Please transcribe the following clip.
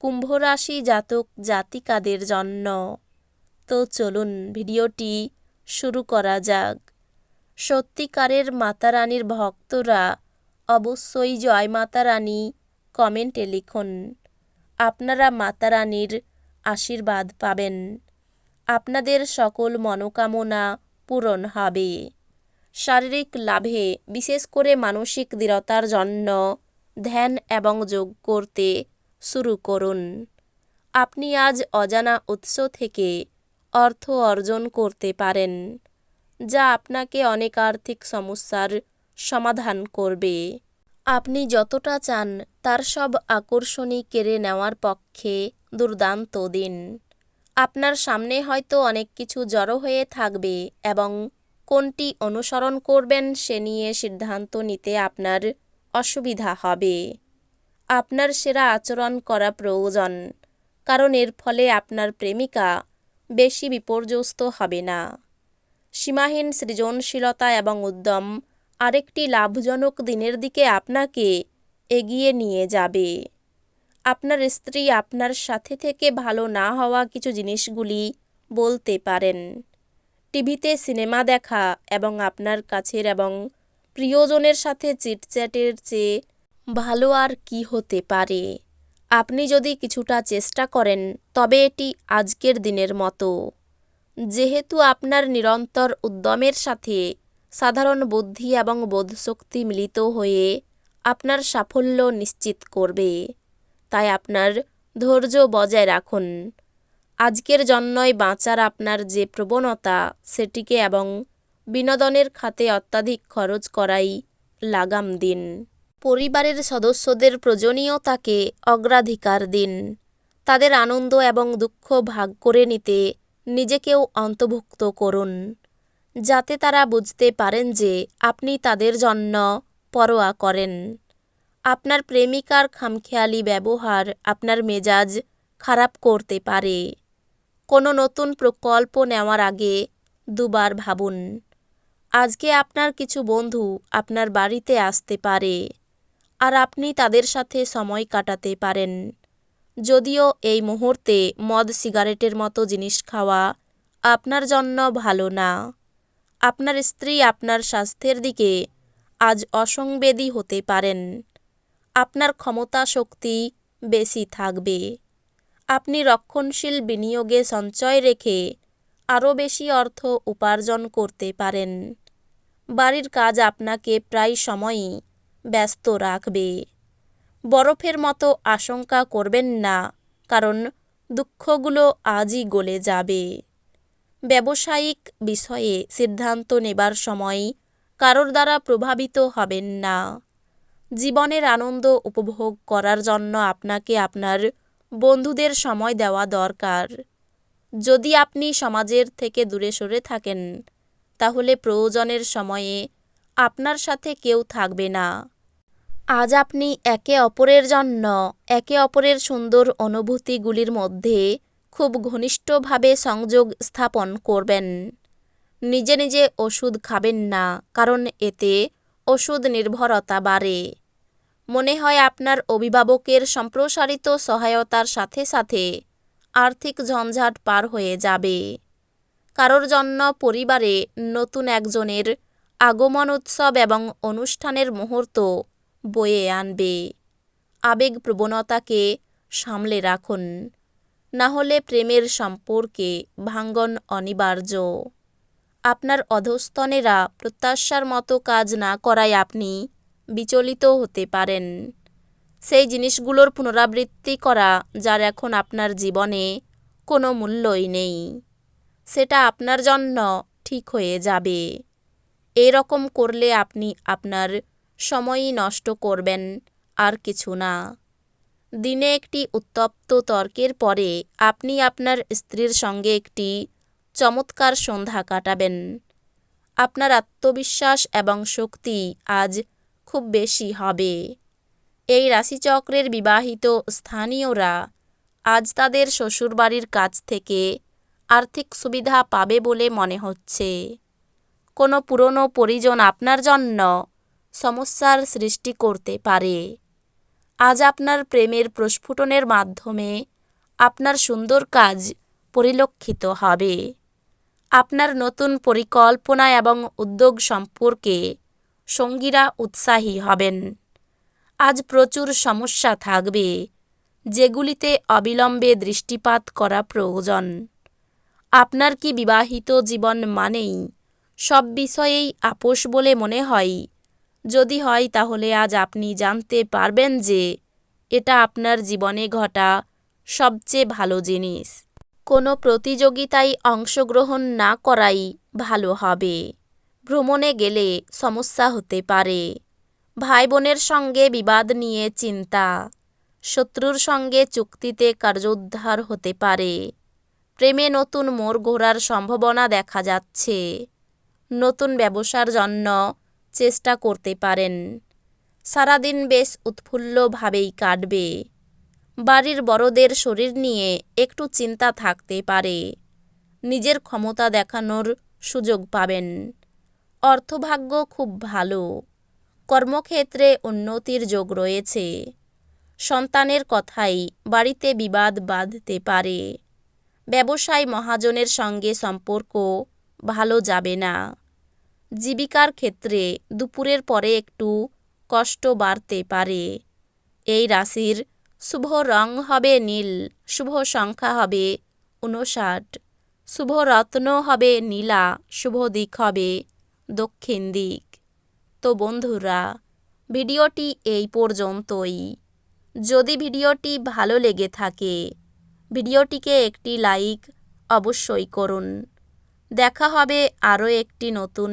কুম্ভ রাশি জাতক জাতিকাদের জন্য। তো চলুন ভিডিওটি শুরু করা যাক। সত্যিকারের মাতারানীর ভক্তরা অবশ্যই জয় মাতারানী কমেন্টে লিখুন। আপনারা মাতারানীর আশীর্বাদ পাবেন। আপনাদের সকল মনোকামনা পূরণ হবে। শারীরিক লাভে বিশেষ করে মানসিক দৃঢ়তার জন্য ধ্যান এবং যোগ করতে শুরু করুন। আপনি আজ অজানা উৎস থেকে অর্থ অর্জন করতে পারেন, যা আপনাকে অনেক আর্থিক সমস্যার সমাধান করবে। আপনি যতটা চান তার সব আকর্ষণই কেড়ে নেওয়ার পক্ষে দুর্দান্ত দিন। আপনার সামনে হয়তো অনেক কিছু জড়ো হয়ে থাকবে এবং কোনটি অনুসরণ করবেন সে নিয়ে সিদ্ধান্ত নিতে আপনার অসুবিধা হবে। আপনার সেরা আচরণ করা প্রয়োজন, কারণ এর ফলে আপনার প্রেমিকা বেশি বিপর্যস্ত হবে না। সীমাহীন সৃজনশীলতা এবং উদ্যম আরেকটি লাভজনক দিনের দিকে আপনাকে এগিয়ে নিয়ে যাবে। আপনার স্ত্রী আপনার সাথে থেকে ভালো না হওয়া কিছু জিনিসগুলি বলতে পারেন। টিভিতে সিনেমা দেখা এবং আপনার কাছের এবং প্রিয়জনের সাথে চিটচ্যাটের চেয়ে ভালো আর কি হতে পারে? আপনি যদি কিছুটা চেষ্টা করেন, তবে এটি আজকের দিনের মতো। যেহেতু আপনার নিরন্তর উদ্যমের সাথে সাধারণ বুদ্ধি এবং বোধশক্তি মিলিত হয়ে আপনার সাফল্য নিশ্চিত করবে, তাই আপনার ধৈর্য বজায় রাখুন। আজকের জন্যই বাঁচার আপনার যে প্রবণতা, সেটিকে এবং বিনোদনের খাতে অত্যাধিক খরচ করাই লাগাম দিন। পরিবারের সদস্যদের প্রয়োজনীয়তাকে অগ্রাধিকার দিন। তাদের আনন্দ এবং দুঃখ ভাগ করে নিতে নিজেকেও অন্তর্ভুক্ত করুন, যাতে তারা বুঝতে পারেন যে আপনি তাদের জন্য পরোয়া করেন। আপনার প্রেমিকার খামখেয়ালি ব্যবহার আপনার মেজাজ খারাপ করতে পারে। কোনো নতুন প্রকল্প নেওয়ার আগে দুবার ভাবুন, আজকে আপনার কিছু বন্ধু আপনার বাড়িতে আসতে পারে। আর আপনি তাদের সাথে সময় কাটাতে পারেন। যদিও এই মুহূর্তে মদ সিগারেটের মতো জিনিস খাওয়া আপনার জন্য ভালো না। আপনার স্ত্রী আপনার স্বাস্থ্যের দিকে আজ অসংবেদী হতে পারেন। আপনার ক্ষমতা শক্তি বেশি থাকবে। আপনি রক্ষণশীল বিনিয়োগে সঞ্চয় রেখে আরও বেশি অর্থ উপার্জন করতে পারেন। বাড়ির কাজ আপনাকে প্রায় সময়ই ব্যস্ত রাখবে। বরফের মতো আশঙ্কা করবেন না, কারণ দুঃখগুলো আজই গলে যাবে। ব্যবসায়িক বিষয়ে সিদ্ধান্ত নেবার সময় কারোর দ্বারা প্রভাবিত হবেন না। জীবনের আনন্দ উপভোগ করার জন্য আপনাকে আপনার বন্ধুদের সময় দেওয়া দরকার। যদি আপনি সমাজের থেকে দূরে সরে থাকেন, তাহলে প্রয়োজনের সময়ে আপনার সাথে কেউ থাকবে না। আজ আপনি একে অপরের জন্য, একে অপরের সুন্দর অনুভূতিগুলির মধ্যে খুব ঘনিষ্ঠভাবে সংযোগ স্থাপন করবেন। নিজে নিজে ওষুধ খাবেন না, কারণ এতে ওষুধ নির্ভরতা বাড়ে। মনে হয় আপনার অভিভাবকের সম্প্রসারিত সহায়তার সাথে সাথে আর্থিক ঝঞ্ঝাট পার হয়ে যাবে। কারোর জন্য পরিবারে নতুন একজনের আগমন উৎসব এবং অনুষ্ঠানের মুহূর্ত বয়ে আনবে। আবেগ প্রবণতাকে সামলে রাখুন। না হলে প্রেমের সম্পর্কে ভাঙ্গন অনিবার্য। আপনার অধস্তনেরা প্রত্যাশার মতো কাজ না করায় আপনি বিচলিত হতে পারেন। সেই জিনিসগুলোর পুনরাবৃত্তি করা যার এখন আপনার জীবনে কোনো মূল্যই নেই। সেটা আপনার জন্য ঠিক হয়ে যাবে। এরকম করলে আপনি আপনার সময়ই নষ্ট করবেন আর কিছু না। দিনে একটি উত্তপ্ত তর্কের পরে আপনি আপনার স্ত্রীর সঙ্গে একটি চমৎকার সন্ধ্যা কাটাবেন। আপনার আত্মবিশ্বাস এবং শক্তি আজ খুব বেশি হবে। এই রাশিচক্রের বিবাহিত স্থানীয়রা আজ তাদের শ্বশুরবাড়ির কাছ থেকে আর্থিক সুবিধা পাবে বলে মনে হচ্ছে। কোনো পুরনো পরিজন আপনার জন্য সমস্যার সৃষ্টি করতে পারে। আজ আপনার প্রেমের প্রস্ফুটনের মাধ্যমে আপনার সুন্দর কাজ পরিলক্ষিত হবে। আপনার নতুন পরিকল্পনা এবং উদ্যোগ সম্পর্কে সঙ্গীরা উৎসাহী হবেন। আজ প্রচুর সমস্যা থাকবে, যেগুলিতে অবিলম্বে দৃষ্টিপাত করা প্রয়োজন। আপনার কি বিবাহিত জীবন মানেই সব বিষয়েই আপোষ বলে মনে হয়? যদি হয় তাহলে আজ আপনি জানতে পারবেন যে এটা আপনার জীবনে ঘটা সবচেয়ে ভালো জিনিস। কোনো প্রতিযোগিতায় অংশগ্রহণ না করাই ভালো হবে। ভ্রমণে গেলে সমস্যা হতে পারে। ভাই বোনের সঙ্গে বিবাদ নিয়ে চিন্তা। শত্রুর সঙ্গে চুক্তিতে কার্যোদ্ধার হতে পারে। প্রেমে নতুন মোড় ঘোরার সম্ভাবনা দেখা যাচ্ছে। নতুন ব্যবসার জন্য চেষ্টা করতে পারেন। সারাদিন বেশ উৎফুল্লভাবেই কাটবে। বাড়ির বড়দের শরীর নিয়ে একটু চিন্তা থাকতে পারে। নিজের ক্ষমতা দেখানোর সুযোগ পাবেন। অর্থভাগ্য খুব ভালো। কর্মক্ষেত্রে উন্নতির যোগ রয়েছে। সন্তানের কথাই বাড়িতে বিবাদ বাঁধতে পারে। ব্যবসায় মহাজনের সঙ্গে সম্পর্ক ভালো যাবে না। জীবিকার ক্ষেত্রে দুপুরের পরে একটু কষ্ট বাড়তে পারে। এই রাশির শুভ রং হবে নীল, শুভ সংখ্যা হবে উনষাট শুভ রত্ন হবে নীলা, শুভ দিক হবে দক্ষিণ দিক। তো বন্ধুরা, ভিডিওটি এই পর্যন্তই। যদি ভিডিওটি ভালো লেগে থাকে, ভিডিওটিকে একটি লাইক অবশ্যই করুন। দেখা হবে আরও একটি নতুন